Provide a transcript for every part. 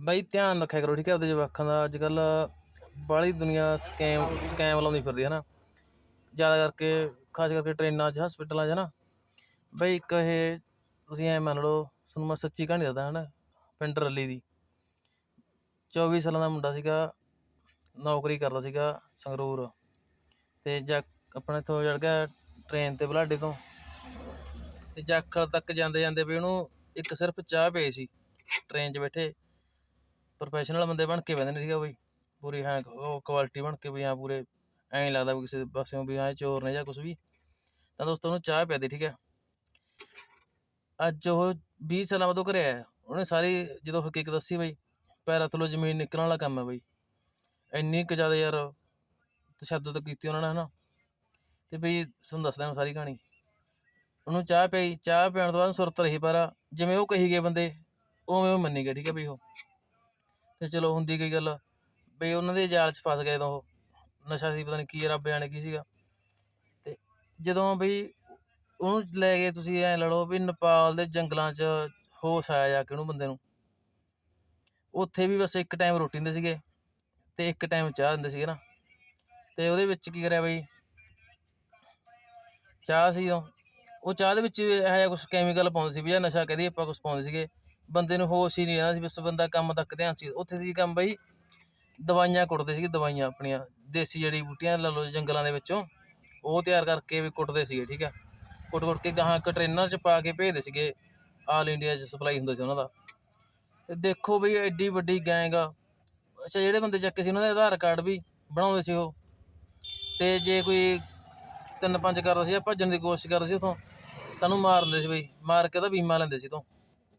ਬਾਈ ਧਿਆਨ ਰੱਖਿਆ ਕਰੋ, ਠੀਕ ਹੈ, ਆਪਦੇ ਜਵਾਕਾਂ ਦਾ। ਅੱਜ ਕੱਲ ਬਾਹਲੀ ਦੁਨੀਆ ਸਕੈਮ ਸਕੈਮ ਲਾਉਂਦੀ ਫਿਰਦੀ ਹੈ ਨਾ। ਜ਼ਿਆਦਾ ਕਰਕੇ, ਖਾਸ ਕਰਕੇ ਟ੍ਰੇਨਾਂ 'ਚ ਹਸਪੀਟਲਾਂ 'ਚ ਨਾ। ਬਈ ਇੱਕ ਇਹ, ਤੁਸੀਂ ਐ ਮੰਨ ਲਓ, ਤੁਹਾਨੂੰ ਮੈਂ ਸੱਚੀ ਕਹਾਣੀ ਦੱਸਦਾ ਹਨ ਪਿੰਡ ਰੱਲੀ ਦੀ। 24 ਸਾਲਾਂ ਦਾ ਮੁੰਡਾ ਸੀਗਾ, ਨੌਕਰੀ ਕਰਦਾ ਸੀਗਾ ਸੰਗਰੂਰ। ਤੇ ਜਾ ਆਪਣੇ ਇੱਥੋਂ ਚੜ ਗਿਆ ਟ੍ਰੇਨ ਤੇ ਬਲਾਡੇ ਤੋਂ। ਤੇ ਜਾਖਲ ਤੱਕ ਜਾਂਦੇ ਜਾਂਦੇ ਵੀ ਉਹਨੂੰ ਇੱਕ ਸਿਰਫ ਚਾਹ ਪਈ ਸੀ ਟ੍ਰੇਨ 'ਚ ਬੈਠੇ। ਪ੍ਰੋਫੈਸ਼ਨਲ ਬੰਦੇ ਬਣ ਕੇ ਬਹਿੰਦੇ ਨੇ ਠੀਕ ਆ ਬਈ। ਪੂਰੀ ਹਾਂ ਉਹ ਕੁਆਲਿਟੀ ਬਣ ਕੇ ਵੀ ਹਾਂ ਪੂਰੇ ਐਂ ਨੀ ਲੱਗਦਾ ਵੀ ਕਿਸੇ ਪਾਸਿਓਂ ਵੀ ਹਾਂ ਚੋਰ ਨੇ ਜਾਂ ਕੁਝ ਵੀ। ਤਾਂ ਦੋਸਤੋ ਉਹਨੂੰ ਚਾਹ ਪਿਆ ਦੇ, ਠੀਕ ਹੈ। ਅੱਜ ਉਹ 20 ਸਾਲਾਂ ਬਾਅਦ ਉਹ ਘਰੇ ਆਇਆ। ਉਹਨੇ ਸਾਰੀ ਜਦੋਂ ਹਕੀਕਤ ਦੱਸੀ ਬਈ, ਪੈਰਾਂ ਥੱਲੋਂ ਜ਼ਮੀਨ ਨਿਕਲਣ ਵਾਲਾ ਕੰਮ ਹੈ ਬਈ। ਇੰਨੀ ਕੁ ਜ਼ਿਆਦਾ ਯਾਰ ਤਸ਼ੱਦਦ ਕੀਤੀ ਉਹਨਾਂ ਨੇ, ਹਨਾ। ਤੇ ਬਈ ਤੁਹਾਨੂੰ ਦੱਸਦਾ ਮੈਂ ਸਾਰੀ ਕਹਾਣੀ। ਉਹਨੂੰ ਚਾਹ ਪਈ ਚਾਹ ਪੀਣ ਤੋਂ ਬਾਅਦ ਸੁਰਤ ਰਹੀ ਪਰ ਜਿਵੇਂ ਉਹ ਕਹੀ ਗਏ ਬੰਦੇ, ਉਵੇਂ ਉਹ ਮੰਨੀ ਗਏ, ਠੀਕ ਹੈ ਬਈ ਉਹ। ਤੇ ਚਲੋ ਹੁੰਦੀ ਗਈ ਗੱਲ ਬਈ ਉਹਨਾਂ ਦੇ ਜਾਲ 'ਚ ਫਸ ਗਏ ਜਦੋਂ ਉਹ। ਨਸ਼ਾ ਸੀ, ਪਤਾ ਨਹੀਂ ਕੀ ਰੱਬ ਜਾਣੇ ਕੀ ਸੀਗਾ। ਅਤੇ ਜਦੋਂ ਬਈ ਉਹਨੂੰ ਲੈ ਗਏ ਤੁਸੀਂ ਐਂ ਲੜੋ ਵੀ ਨੇਪਾਲ ਦੇ ਜੰਗਲਾਂ 'ਚ ਹੋਸ਼ ਆਇਆ ਜਾ ਕੇ ਉਹਨੂੰ ਬੰਦੇ ਨੂੰ। ਉੱਥੇ ਵੀ ਬਸ ਇੱਕ ਟਾਈਮ ਰੋਟੀ ਦਿੰਦੇ ਸੀਗੇ ਤੇ ਇੱਕ ਟਾਈਮ ਚਾਹ ਦਿੰਦੇ ਸੀਗੇ ਨਾ। ਤੇ ਉਹਦੇ ਵਿੱਚ ਕੀ ਕਰਿਆ ਬਈ? ਚਾਹ ਸੀ ਉਹ। ਉਹ ਚਾਹ ਦੇ ਵਿੱਚ ਇਹੋ ਜਿਹਾ ਕੁਝ ਕੈਮੀਕਲ ਪਾਉਂਦੇ ਸੀ ਵੀ ਜਾਂ ਨਸ਼ਾ ਕਹਦੇ ਆਪਾਂ ਕੁਝ ਪਾਉਂਦੇ ਸੀਗੇ। ਬੰਦੇ ਨੂੰ ਹੋਸ਼ ਹੀ ਨਹੀਂ ਰਹਿਣਾ ਸੀ, ਬਸ ਬੰਦਾ ਕੰਮ ਤੱਕ ਧਿਆਨ ਸੀ ਉੱਥੇ ਸੀ ਕੰਮ ਬਈ, ਦਵਾਈਆਂ ਕੁੱਟਦੇ ਸੀਗੇ, ਦਵਾਈਆਂ ਆਪਣੀਆਂ, ਦੇਸੀ ਜੜੀ ਬੂਟੀਆਂ, ਲਾ ਲਓ ਜੰਗਲਾਂ ਦੇ ਵਿੱਚੋਂ। ਉਹ ਤਿਆਰ ਕਰਕੇ ਵੀ ਕੁੱਟਦੇ ਸੀਗੇ, ਠੀਕ ਆ। ਕੁੱਟ ਕੁੱਟ ਕੇ ਗਾਹਾਂ ਕੰਟੇਨਰ 'ਚ ਪਾ ਕੇ ਭੇਜਦੇ ਸੀਗੇ, ਆਲ ਇੰਡੀਆ 'ਚ ਸਪਲਾਈ ਹੁੰਦਾ ਸੀ ਉਹਨਾਂ ਦਾ। ਤੇ ਦੇਖੋ ਬਈ, ਐਡੀ ਵੱਡੀ ਗੈਂਗ ਆ। ਅੱਛਾ, ਜਿਹੜੇ ਬੰਦੇ ਚੱਕੇ ਸੀ ਉਹਨਾਂ ਦੇ ਆਧਾਰ ਕਾਰਡ ਵੀ ਬਣਾਉਂਦੇ ਸੀ ਉਹ। ਤੇ ਜੇ ਕੋਈ ਤਿੰਨ ਪੰਜ ਕਰਦਾ ਸੀ ਜਾਂ ਭੱਜਣ ਦੀ ਕੋਸ਼ਿਸ਼ ਕਰਦਾ ਸੀ ਉਥੋਂ ਤੈਨੂੰ ਮਾਰ ਦਿੰਦੇ ਸੀ ਬਈ, ਮਾਰ ਕੇ ਤਾਂ ਬੀਮਾ ਲੈਂਦੇ ਸੀ ਤੋਂ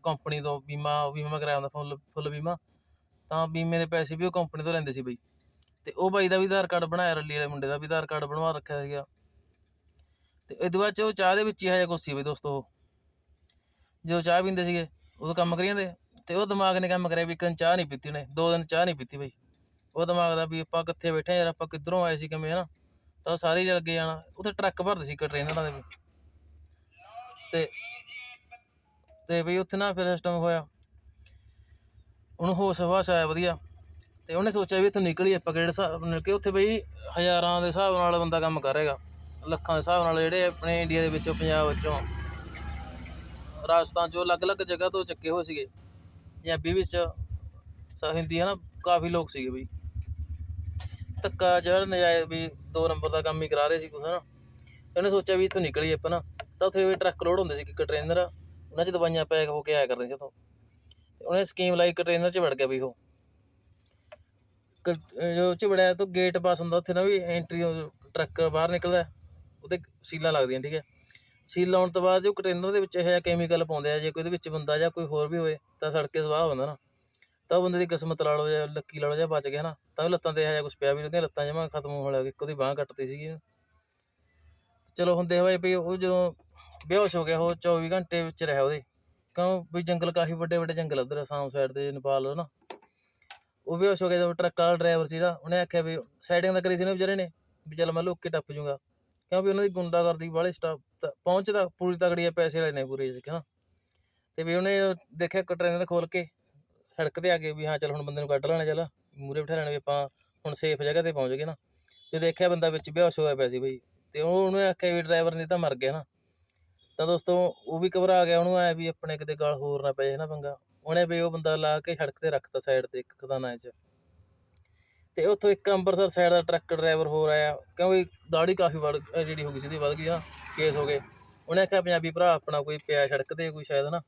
ਕੰਪਨੀ ਤੋਂ ਬੀਮਾ ਬੀਮਾ ਕਰਾਇਆ ਹੁੰਦਾ, ਫੁੱਲ ਫੁੱਲ ਬੀਮਾ। ਤਾਂ ਬੀਮੇ ਦੇ ਪੈਸੇ ਵੀ ਉਹ ਕੰਪਨੀ ਤੋਂ ਲੈਂਦੇ ਸੀ ਬਈ। ਅਤੇ ਉਹ ਬਾਈ ਦਾ ਵੀ ਆਧਾਰ ਕਾਰਡ ਬਣਾਇਆ, ਰੱਲੀ ਵਾਲੇ ਮੁੰਡੇ ਦਾ ਵੀ ਆਧਾਰ ਕਾਰਡ ਬਣਵਾ ਰੱਖਿਆ ਸੀਗਾ। ਅਤੇ ਇਹਦੇ ਬਾਅਦ ਚ ਉਹ ਚਾਹ ਦੇ ਵਿੱਚ ਹੀ ਹਜਾ ਕੁਛ ਸੀ ਬਈ ਦੋਸਤੋ। ਉਹ। ਜਦੋਂ ਚਾਹ ਪੀਂਦੇ ਸੀਗੇ, ਉਦੋਂ ਕੰਮ ਕਰੀ ਜਾਂਦੇ। ਅਤੇ ਉਹ ਦਿਮਾਗ ਨੇ ਕੰਮ ਕਰਿਆ ਵੀ ਇੱਕ ਦਿਨ ਚਾਹ ਨਹੀਂ ਪੀਤੀ ਉਹਨੇ, ਦੋ ਦਿਨ ਚਾਹ ਨਹੀਂ ਪੀਤੀ ਬਈ। ਉਹ ਦਿਮਾਗ ਦਾ ਵੀ ਆਪਾਂ ਕਿੱਥੇ ਬੈਠੇ ਯਾਰ, ਆਪਾਂ ਕਿੱਧਰੋਂ ਆਏ ਸੀ ਕਿਵੇਂ, ਹਨਾ? ਤਾਂ ਉਹ ਸਾਰੇ ਹੀ ਲੱਗੇ ਜਾਣਾ। ਉੱਥੇ ਟਰੱਕ ਭਰਦੇ ਸੀ ਇੱਕ ਟ੍ਰੇਨਰਾਂ ਦੇ ਵੀ ਤੇ ਤੇ ਬਈ ਉੱਥੇ ਨਾ ਫਿਰ ਸਿਸਟਮ ਹੋਇਆ। ਉਹਨੂੰ ਹੋਸ਼ ਹਵਾਸ ਆਇਆ ਵਧੀਆ। ਤੇ ਉਹਨੇ ਸੋਚਿਆ ਵੀ ਇੱਥੋਂ ਨਿਕਲੀਏ ਆਪਾਂ ਕਿਹੜੇ ਹਿਸਾਬ ਨਾਲ ਕਿ ਉੱਥੇ ਬਈ ਹਜ਼ਾਰਾਂ ਦੇ ਹਿਸਾਬ ਨਾਲ ਬੰਦਾ ਕੰਮ ਕਰ ਰਹੇਗਾ ਲੱਖਾਂ ਦੇ ਹਿਸਾਬ ਨਾਲ ਜਿਹੜੇ ਆਪਣੇ ਇੰਡੀਆ ਦੇ ਵਿੱਚੋਂ, ਪੰਜਾਬ ਵਿੱਚੋਂ ਰਾਜਸਥਾਨ ਚੋਂ ਅਲੱਗ-ਅਲੱਗ ਜਗ੍ਹਾ ਤੋਂ ਚੱਕੇ ਹੋਏ ਸੀਗੇ। ਪੰਜਾਬੀ ਵਿੱਚ ਸਾ ਹਿੰਦੀ ਹੈ ਨਾ, ਕਾਫੀ ਲੋਕ ਸੀਗੇ ਬਈ। ਧੱਕਾ ਜਿਹੜਾ ਨਜਾਇਜ਼ ਵੀ ਦੋ ਨੰਬਰ ਦਾ ਕੰਮ ਹੀ ਕਰਾ ਰਹੇ ਸੀ ਕੁਛ ਨਾ। ਉਹਨੇ ਸੋਚਿਆ ਵੀ ਇੱਥੋਂ ਨਿਕਲੀਏ ਆਪਾਂ ਨਾ। ਤਾਂ ਉੱਥੇ ਵੀ ਟਰੱਕ ਲੋਡ ਹੁੰਦੇ ਸੀ ਇੱਕ ਟ੍ਰੇਨਰ ਉਹਨਾਂ 'ਚ ਦਵਾਈਆਂ ਪੈਕ ਹੋ ਕੇ ਆਇਆ ਕਰਦੇ ਸੀ ਉੱਥੋਂ। ਤੇ ਉਹਨੇ ਸਕੀਮ ਲਾਈ, ਇੱਕ 'ਚ ਵੜ ਗਿਆ ਵੀ ਉਹ। ਕ- ਜੋ ਚ ਤੋਂ ਗੇਟ ਪਾਸ ਹੁੰਦਾ, ਉੱਥੇ ਨਾ ਵੀ ਐਂਟਰੀ ਟਰੱਕ ਬਾਹਰ ਨਿਕਲਦਾ ਉਹਦੇ ਸੀਲਾਂ ਲੱਗਦੀਆਂ, ਠੀਕ ਹੈ। ਸੀਲ ਲਾਉਣ ਤੋਂ ਬਾਅਦ ਜੋ ਕੰਟੇਨਰ ਦੇ ਵਿੱਚ ਇਹ ਜਿਹਾ ਕੈਮੀਕਲ ਪਾਉਂਦੇ ਆ, ਜੇ ਕੋਈ ਉਹਦੇ ਵਿੱਚ ਬੰਦਾ ਜਾਂ ਕੋਈ ਹੋਰ ਵੀ ਹੋਵੇ, ਤਾਂ ਸੜ ਕੇ ਸਵਾਹ ਹੁੰਦਾ ਨਾ। ਤਾਂ ਉਹ ਬੰਦੇ ਦੀ ਕਿਸਮਤ ਲਾ ਲਓ ਜਾਂ ਲੱਕੀ ਲਾ ਲਓ ਜਾਂ ਬਚ ਗਿਆ ਨਾ, ਤਾਂ ਉਹ ਲੱਤਾਂ ਤੇ ਇਹ ਜਿਹਾ ਕੁਝ ਪਿਆ ਵੀ ਉਹਦੀਆਂ ਲੱਤਾਂ ਜਮਾਂ ਖਤਮ ਹੋਣ ਲੱਗ ਗਈ ਇੱਕ ਉਹਦੀ ਬਾਂਹ ਕੱਟਤੀ ਸੀਗੀ। ਚਲੋ ਹੁੰਦੇ ਹੋਏ ਵੀ ਉਹ ਜਦੋਂ ਬੇਹੋਸ਼ ਹੋ ਗਿਆ ਉਹ 24 ਘੰਟੇ ਵਿੱਚ ਰਿਹਾ ਉਹਦੇ। ਕਿਉਂ ਵੀ ਜੰਗਲ ਕਾਫੀ ਵੱਡੇ ਵੱਡੇ ਜੰਗਲ ਉਧਰ, ਆਸਾਮ ਸਾਈਡ ਤੇ ਨੇਪਾਲ ਨਾ। ਉਹ ਬੇਹੋਸ਼ ਹੋ ਗਿਆ ਜਦੋਂ ਟਰੱਕ ਵਾਲਾ ਡਰਾਈਵਰ ਸੀਗਾ, ਉਹਨੇ ਆਖਿਆ ਵੀ ਸਾਈਡਿੰਗ ਤਾਂ ਕਰੀ ਸੀ ਨੇ ਵਿਚਾਰੇ ਨੇ, ਵੀ ਚੱਲ ਮੈਂ ਲੁੱਕ ਕੇ ਟੱਪ ਜੂਗਾ। ਕਿਉਂ ਵੀ ਉਹਨਾਂ ਦੀ ਗੁੰਡਾਗਰਦੀ ਵਾਲੇ ਸਟਾਫ ਪਹੁੰਚਦਾ, ਪੂਰੀ ਤਗੜੀ ਆ, ਪੈਸੇ ਵਾਲੇ ਨੇ ਪੂਰੇ ਜਿਹੇ ਨਾ ਤੇ ਵੀ ਉਹਨੇ ਦੇਖਿਆ ਕੰਟੇਨਰ ਖੋਲ ਕੇ, ਸੜਕ ਤੇ ਆ ਗਏ ਵੀ ਹਾਂ, ਚੱਲ ਹੁਣ ਬੰਦੇ ਨੂੰ ਕੱਢ ਲੈਣਾ, ਚੱਲ ਮੂਰੇ ਬਿਠਾ ਲੈਣਾ ਵੀ ਆਪਾਂ ਹੁਣ ਸੇਫ ਜਗ੍ਹਾ ਤੇ ਪਹੁੰਚ ਗਏ ਨਾ। ਤੇ ਦੇਖਿਆ ਬੰਦਾ ਵਿੱਚ ਬੇਹੋਸ਼ ਹੋਇਆ ਪਿਆ ਸੀ ਬਈ। ਤੇ ਉਹ ਉਹਨੇ ਆਖਿਆ ਵੀ ਡਰਾਈਵਰ ਨਹੀਂ ਤਾਂ ਮਰ ਗਿਆ ਨਾ। ਤਾਂ ਦੋਸਤੋ, ਉਹ ਵੀ ਘਬਰਾ ਗਿਆ, ਉਹਨੂੰ ਆਇਆ ਵੀ ਆਪਣੇ ਕਿਤੇ ਗਲ ਹੋਰ ਨਾ ਪੈ ਜਾਏ ਨਾ ਪੰਗਾ। ਉਹਨੇ ਵੀ ਉਹ ਬੰਦਾ ਲਾ ਕੇ ਸੜਕ ਤੇ ਰੱਖਤਾ ਸਾਈਡ ਤੇ ਇੱਕ ਖਦਾਨਾ 'ਚ। ਤੇ ਉੱਥੋਂ ਇੱਕ ਅੰਮ੍ਰਿਤਸਰ ਸਾਈਡ ਦਾ ਟਰੱਕ ਡਰਾਈਵਰ ਹੋਰ ਆਇਆ। ਕਿਉਂਕਿ ਦਾੜੀ ਕਾਫੀ ਵੜ ਜਿਹੜੀ ਹੋ ਗਈ ਸੀ, ਵੱਧ ਗਈ ਨਾ ਕੇਸ ਹੋ ਗਏ। ਉਹਨੇ ਆਖਿਆ ਪੰਜਾਬੀ ਭਰਾ, ਆਪਣਾ ਕੋਈ ਪਿਆ ਸੜਕ ਤੇ, ਕੋਈ ਸ਼ਾਇਦ ਨਾ,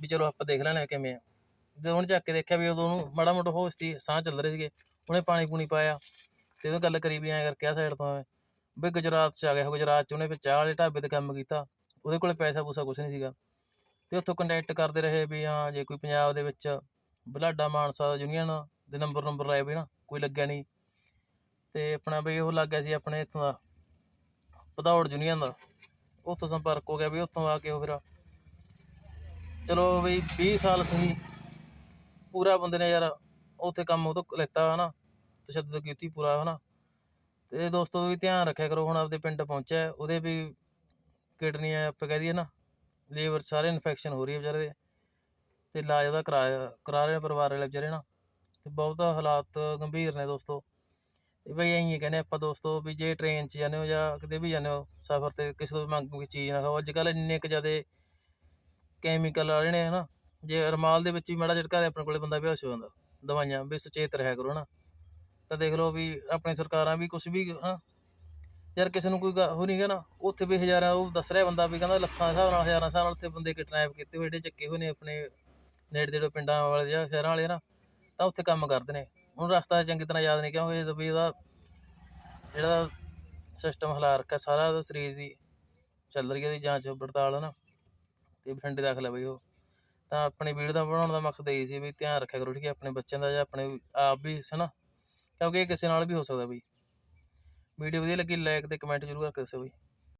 ਵੀ ਚਲੋ ਆਪਾਂ ਦੇਖ ਲੈਣੇ ਕਿਵੇਂ ਆ। ਤੇ ਉਹਨੇ ਚੱਕ ਕੇ ਦੇਖਿਆ ਵੀ ਉਦੋਂ ਉਹਨੂੰ ਮਾੜਾ ਮੋਟਾ ਹੋਸ਼ ਸੀ, ਸਾਹ ਚੱਲ ਰਹੇ ਸੀਗੇ। ਉਹਨੇ ਪਾਣੀ ਪੂਣੀ ਪਾਇਆ। ਤੇ ਉਹਨੂੰ ਗੱਲ ਕਰੀ ਵੀ ਐਂ ਕਰਕੇ ਆ ਸਾਈਡ ਤੋਂ ਐਂ ਵੀ ਗੁਜਰਾਤ ਚ ਆ ਗਿਆ ਗੁਜਰਾਤ ਚ ਉਹਨੇ ਫਿਰ ਚਾਹ ਵਾਲੇ ਢਾਬੇ ਤੇ ਕੰਮ ਕੀਤਾ। ਉਹਦੇ ਕੋਲੇ ਪੈਸਾ ਪੂਸਾ ਕੁਛ ਨਹੀਂ ਸੀਗਾ। ਤੇ ਉੱਥੋਂ ਕੰਟੈਕਟ ਕਰਦੇ ਰਹੇ ਵੀ ਹਾਂ, ਜੇ ਕੋਈ ਪੰਜਾਬ ਦੇ ਵਿੱਚ ਬਲਾਡਾ ਮਾਨਸਾ, ਯੂਨੀਅਨ ਦੇ ਨੰਬਰ ਨੰਬਰ ਲਾਏ ਵੀ ਨਾ, ਕੋਈ ਲੱਗਿਆ ਨਹੀਂ। ਤੇ ਆਪਣਾ ਵੀ ਉਹ ਲੱਗ ਗਿਆ ਸੀ ਆਪਣੇ ਇੱਥੋਂ ਦਾ, ਭਦੌੜ ਯੂਨੀਅਨ ਦਾ। ਉੱਥੋਂ ਸੰਪਰਕ ਹੋ ਗਿਆ ਵੀ ਉੱਥੋਂ ਆ ਕੇ ਉਹ ਫਿਰ ਚਲੋ ਬਈ 20 ਸਾਲ ਸੀ। ਪੂਰਾ ਬੰਦੇ ਨੇ ਯਾਰ ਉੱਥੇ ਕੰਮ ਉਹ ਤੋਂ ਲੈਤਾ ਹਨਾ, ਤਸ਼ੱਦਦ ਕੀਤੀ ਪੂਰਾ ਹਨਾ। ਤੇ ਦੋਸਤੋ ਵੀ ਧਿਆਨ ਰੱਖਿਆ ਕਰੋ, ਹੁਣ ਆਪਦੇ ਪਿੰਡ ਪਹੁੰਚਿਆ, ਉਹਦੇ ਵੀ ਕਿਡਨੀਆਂ ਆਪਾਂ ਕਹਿ ਦਈਏ ਨਾ, ਲੀਵਰ ਸਾਰੇ ਇਨਫੈਕਸ਼ਨ ਹੋ ਰਹੀ ਹੈ ਵਿਚਾਰੇ ਦੇ, ਤੇ ਇਲਾਜ ਉਹਦਾ ਕਰਾਇਆ, ਕਰਾ ਰਹੇ ਨੇ ਪਰਿਵਾਰ ਵਾਲੇ ਵਿਚਾਰੇ ਨਾ, ਤੇ ਬਹੁਤ ਹਾਲਾਤ ਗੰਭੀਰ ਨੇ ਦੋਸਤੋ। ਤੇ ਬਈ ਐਂ ਹੀ ਕਹਿੰਦੇ ਆਪਾਂ ਦੋਸਤੋ ਵੀ ਜੇ ਟ੍ਰੇਨ 'ਚ ਜਾਂਦੇ ਹੋ ਜਾਂ ਕਿਤੇ ਵੀ ਜਾਂਦੇ ਹੋ, ਸਫ਼ਰ ਤੇ ਕਿਸੇ ਤੋਂ ਵੀ ਮੰਗ ਕੇ ਚੀਜ਼ ਨਾ ਖਾਓ। ਅੱਜ ਕੱਲ੍ਹ ਇੰਨੇ ਕੁ ਜ਼ਿਆਦਾ ਕੈਮੀਕਲ ਆ ਰਹੇ ਨੇ ਹਨਾ, ਜੇ ਰਮਾਲ ਦੇ ਵਿੱਚ ਵੀ ਮਾੜਾ ਝਟਕਾ ਦੇ ਆਪਣੇ ਕੋਲੇ ਬੰਦਾ ਬੇਹੋਸ਼ ਹੋ ਜਾਂਦਾ, ਦਵਾਈਆਂ ਵੀ ਸੁਚੇਤ ਰਹਿਆ ਕਰੋ ਨਾ ਤਾਂ ਦੇਖ ਲਓ ਵੀ ਆਪਣੀ ਸਰਕਾਰਾਂ ਵੀ ਕੁਝ ਵੀ, ਹਾਂ ਯਾਰ ਕਿਸੇ ਨੂੰ ਕੋਈ ਗਾ- ਉਹ ਨਹੀਂ ਗਾ ਨਾ, ਉੱਥੇ ਵੀ ਹਜ਼ਾਰਾਂ ਉਹ ਦੱਸ ਰਿਹਾ ਬੰਦਾ ਵੀ ਕਹਿੰਦਾ ਲੱਖਾਂ ਦੇ ਹਿਸਾਬ ਨਾਲ, ਹਜ਼ਾਰਾਂ ਦੇ ਹਿਸਾਬ ਨਾਲ ਉੱਥੇ ਬੰਦੇ ਕਿਡਨੈਪ ਕੀਤੇ ਹੋਏ ਜਿਹੜੇ ਚੱਕੇ ਹੋਏ ਨੇ ਆਪਣੇ ਨੇੜੇ ਦੇ ਪਿੰਡਾਂ ਵਾਲੇ ਜਾਂ ਸ਼ਹਿਰਾਂ ਵਾਲੇ ਨਾ, ਤਾਂ ਉੱਥੇ ਕੰਮ ਕਰਦੇ ਨੇ। ਹੁਣ ਰਸਤਾ ਚੰਗੀ ਤਰ੍ਹਾਂ ਯਾਦ ਨਹੀਂ ਕਿਉਂਕਿ ਇਹ ਵੀ ਉਹਦਾ ਜਿਹੜਾ ਸਿਸਟਮ ਹਿਲਾ ਰੱਖਿਆ ਸਾਰਾ ਉਹਦਾ ਸਰੀਰ ਦੀ ਚੱਲ ਰਹੀ ਹੈ ਉਹਦੀ ਜਾਂਚ, ਪੜਤਾਲ ਹੈ ਨਾ ਤੇ ਬਠਿੰਡੇ ਦਾਖਲ ਹੈ ਬਈ ਉਹ। ਤਾਂ ਆਪਣੀ ਵੀਡੀਓ ਦਾ ਬਣਾਉਣ ਦਾ ਮਕਸਦ ਇਹ ਸੀ ਵੀ ਧਿਆਨ ਰੱਖਿਆ ਕਰੋ, ਠੀਕ ਹੈ, ਆਪਣੇ ਬੱਚਿਆਂ ਦਾ ਜਾਂ ਆਪਣੇ ਆਪ ਵੀ ਹੈ ਨਾ ਕਿਉਂਕਿ ਇਹ ਕਿਸੇ ਨਾਲ ਵੀ ਹੋ ਸਕਦਾ ਬਈ। ਵੀਡੀਓ ਵਧੀਆ ਲੱਗੀ ਲਾਈਕ ਤੇ ਕਮੈਂਟ ਜ਼ਰੂਰ ਕਰਕੇ ਦੱਸਿਓ ਬਈ।